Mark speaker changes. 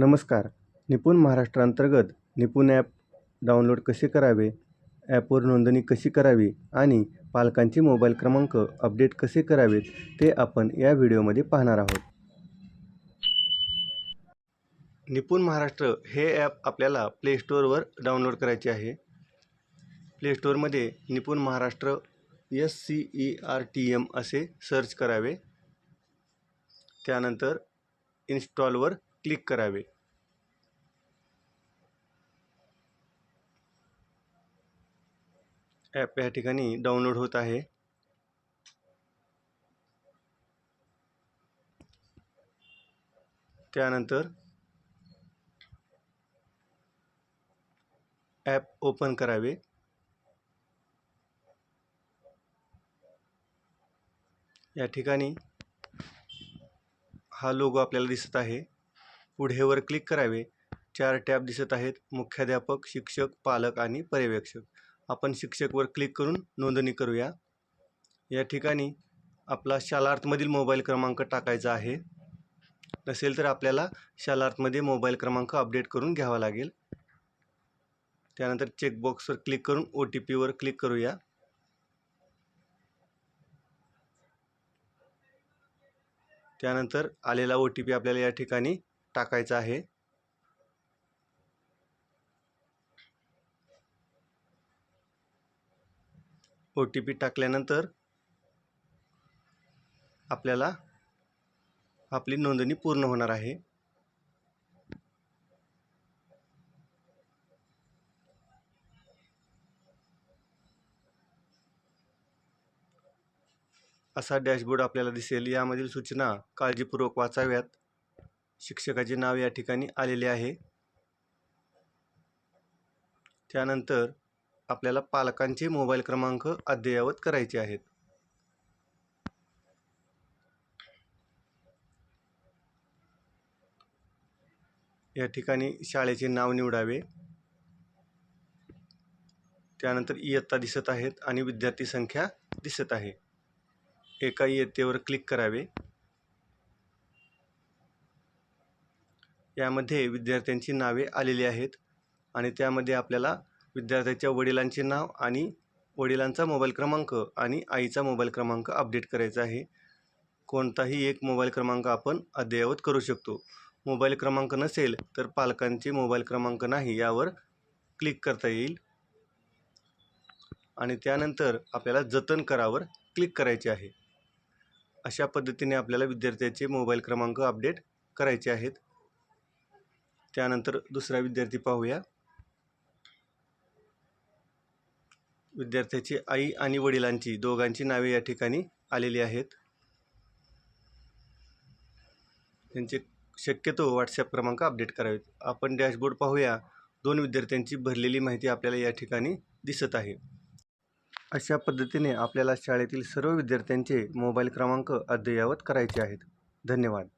Speaker 1: नमस्कार. निपुण महाराष्ट्रांतर्गत निपुण ॲप डाउनलोड कसे करावे? ॲपवर नोंदणी कशी करावी? आणि पालकांचे मोबाईल क्रमांक अपडेट कसे करावेत? ते आपण या व्हिडिओमध्ये पाहणार आहोत. निपुण महाराष्ट्र हे ॲप आपल्याला प्ले स्टोअरवर डाउनलोड करायचे आहे. प्ले स्टोअरमध्ये Nipun Maharashtra S C E R T M असे सर्च करावे. त्यानंतर इन्स्टॉलवर क्लिक करावे. ॲप या ठिकाणी डाउनलोड होत आहे. त्यानंतर ॲप ओपन करावे. या ठिकाणी हा लोगो आपल्याला दिसत आहे. पुढेवर क्लिक करावे. चार टॅब दिसत आहेत. मुख्याध्यापक शिक्षक पालक आणि पर्यवेक्षक. आपण शिक्षकवर क्लिक करून नोंदणी करूया. या ठिकाणी आपला शालार्थमधील मोबाईल क्रमांक टाकायचा आहे. नसेल तर आपल्याला शालार्थमध्ये मोबाईल क्रमांक अपडेट करून घ्यावा लागेल. त्यानंतर चेकबॉक्सवर क्लिक करून ओ टी पीवर क्लिक करूया. त्यानंतर आलेला ओ टी पी आपल्याला या ठिकाणी टाकायचं आहे. ओ टी पी टाकल्यानंतर आपल्याला आपली नोंदणी पूर्ण होणार आहे. असा डॅशबोर्ड आपल्याला दिसेल. यामधील सूचना काळजीपूर्वक वाचाव्यात. शिक्षकाचे नाव या ठिकाणी आलेले आहे. त्यानंतर आपल्याला पालकांचे मोबाईल क्रमांक अद्ययावत करायचे आहेत. या ठिकाणी शाळेचे नाव निवडावे. त्यानंतर इयत्ता दिसत आहेत आणि विद्यार्थी संख्या दिसत आहे. एका इयत्तेवर क्लिक करावे. यामध्ये विद्यार्थ्यांची नावे आलेली आहेत आणि त्यामध्ये आपल्याला विद्यार्थ्याच्या वडिलांचे नाव आणि वडिलांचा मोबाईल क्रमांक आणि आईचा मोबाईल क्रमांक अपडेट करायचा आहे. कोणताही एक मोबाईल क्रमांक आपण अद्ययावत करू शकतो. मोबाईल क्रमांक नसेल तर पालकांचे मोबाईल क्रमांक नाही यावर क्लिक करता येईल. आणि त्यानंतर आपल्याला जतन करावर क्लिक करायचे आहे. अशा पद्धतीने आपल्याला विद्यार्थ्याचे मोबाईल क्रमांक अपडेट करायचे आहेत. त्यानंतर दुसरा विद्यार्थी पाहूया. विद्यार्थ्याची आई आणि वडिलांची दोघांची नावे या ठिकाणी आलेली आहेत. त्यांचे शक्यतो व्हॉट्सॲप क्रमांक अपडेट करावेत. आपण डॅशबोर्ड पाहूया. दोन विद्यार्थ्यांची भरलेली माहिती आपल्याला या ठिकाणी दिसत आहे. अशा पद्धतीने आपल्याला शाळेतील सर्व विद्यार्थ्यांचे मोबाईल क्रमांक अद्ययावत करायचे आहेत. धन्यवाद.